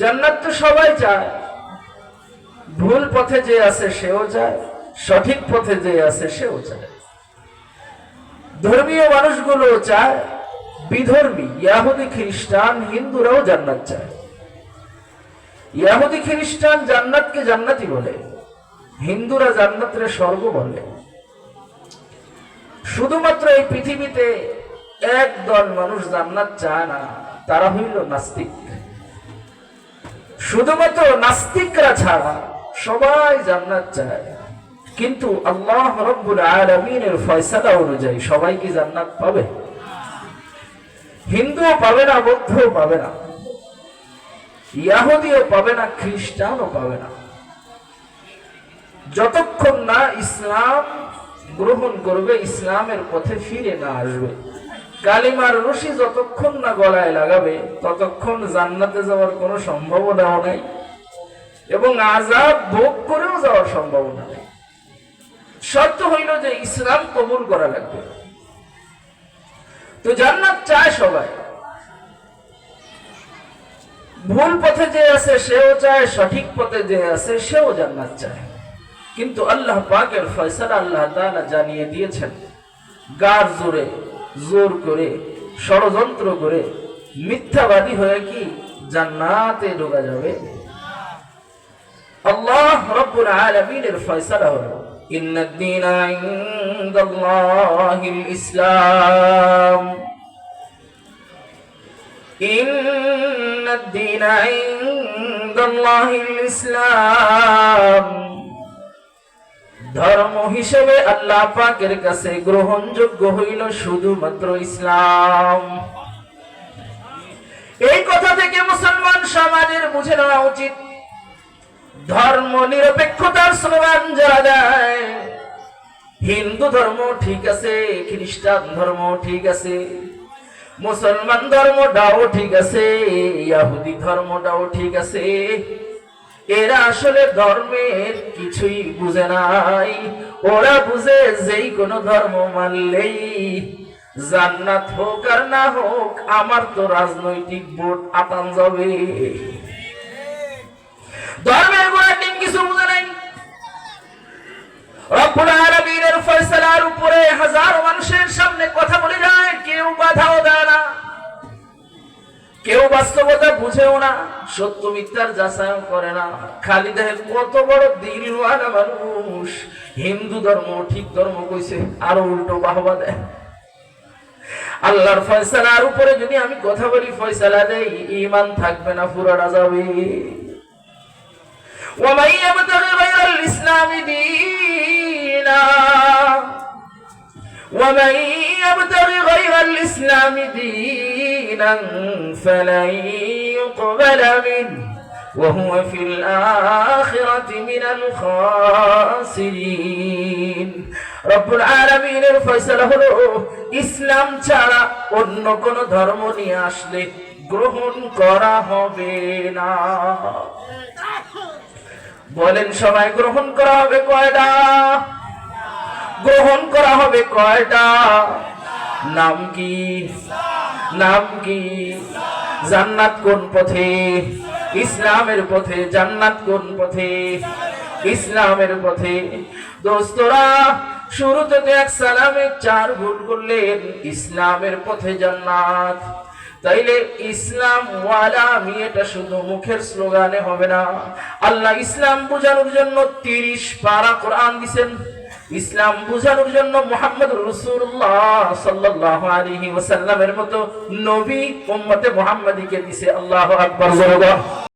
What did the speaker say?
জান্নাত তো সবাই চায়। ভুল পথে যে আছে সেও চায়, সঠিক পথে যে আছে সেও চায়। ধর্মীয় মানুষগুলো চায়, বিধর্মী, ইয়াহুদি, খ্রিস্টান, হিন্দুরাও জান্নাত চায়। ইয়াহুদি, খ্রিস্টান জান্নাতকে জান্নাতি বলে, হিন্দুরা জান্নাতের স্বর্গ বলে। শুধুমাত্র এই পৃথিবীতে একদল মানুষ জান্নাত চায় না, তারা হইল নাস্তিক। শুধুমাত্র নাস্তিকরা ছাড়া সবাই জান্নাত চায়। কিন্তু আল্লাহ রব্বুল আলমিনের ফয়সালা অনুযায়ী সবাই কি জান্নাত পাবে? হিন্দুও পাবে না, বৌদ্ধও পাবে না। ইয়াহুদিও পাবে না, খ্রিস্টানও পাবে না। যতক্ষণ না ইসলাম গ্রহণ করবে, ইসলামের পথে ফিরে না আসবে। কালিমার রশি যতক্ষণ না গলায় লাগাবে, ততক্ষণ জান্নাতে যাওয়ার কোনো সম্ভাবনাও নাই এবং আজাব ভোগ করেও যাওয়ার সম্ভাবনা নেই। শর্ত হইল যে ইসলাম কবুল করা লাগবে। তো জান্নাত চায় সবাই। ভুল পথে যে আছে সেও চায়, সঠিক পথে যে আছে সেও জান্নাত চায়। কিন্তু আল্লাহ পাকের ফয়সালা আল্লাহ জানিয়ে দিয়েছেন গার জোরে জোর করে, ষড়যন্ত্র করে মিথ্যাবাদী হয়ে কি জান্নাতে ঢোকা যাবে? আল্লাহ রব্বুল আলামিনের ফয়সালা হলো ইন্নাদ দীনা ইনদাল্লাহিল ইসলাম। ইন্নাদ দীনা ইনদাল্লাহিল ইসলাম। ধর্ম হিসেবে আল্লাহ পাকের কাছে গ্রহণযোগ্য হইল শুধুমাত্র ইসলাম। এই কথা থেকে মুসলমান সমাজের বুঝে নেওয়া উচিত। ধর্ম নিরপেক্ষতার স্লোগান যারা দেয়, হিন্দু ধর্ম ঠিক আছে, খ্রিস্টান ধর্ম ঠিক আছে, মুসলমান ধর্মটাও ঠিক আছে, ইয়াহুদি ধর্মটাও ঠিক আছে এরা আসলে ধর্মের কিছুই বুঝে নাই। ওরা বুঝে যেই কোনো ধর্ম মানলেই জান্নাত হোক আর না হোক, আমার তো রাজনৈতিক ভোট আতান যাবে। ধর্মের গোড়াটিং কিছু বুঝে নাই। রব্বুল আলামিনের ফয়সালার উপরে হাজার মানুষের বাস্তবতা বুঝেও না সত্য মিথ্যার যাচাইও করে না খালি দেখে কত বড় দিলওয়ালা মানুষ হিন্দু ধর্ম ঠিক ধর্ম কইছে আরো উল্টো বাহবা দেয় আল্লাহর ফয়সালার উপরে যদি আমি কথা বলি ফয়সালা দেই ইমান থাকবে না পুরাটা যাবে ومن يبتغي غير الإسلام دينا ومن يبتغي غير الإسلام دينا فلن يقبل منه وهو في الآخرة من الخاسرين رب العالمين ফয়সালা হলো ইসলাম ছাড়া অন্য কোন ধর্ম নিয়ে আসলে গ্রহণ করা হবে না বলেন সবাই গ্রহণ করা হবে কয়টা গ্রহণ করা হবে কয়টা নাম কি নাম কি? জান্নাত কোন পথে? ইসলামের পথে জান্নাত কোন পথে? ইসলামের পথে। দোস্তরা শুরুতে তো এক সালামে চার ভুল করলেন, ইসলামের পথে জান্নাত। তাইলে ইসলাম ওয়ালা আমি এটা শুধু মুখের স্লোগানে হবে না। আল্লাহ ইসলাম বোঝানোর জন্য তিরিশ পারা কোরআন দিছেন। ইসলাম বোঝানোর জন্য মোহাম্মদ রসুল্লাহ সাল্লাহ আলহি ওসাল্লামের মতো নবী মোহাম্মদ মোহাম্মদীকে দিছে আল্লাহ আকবর।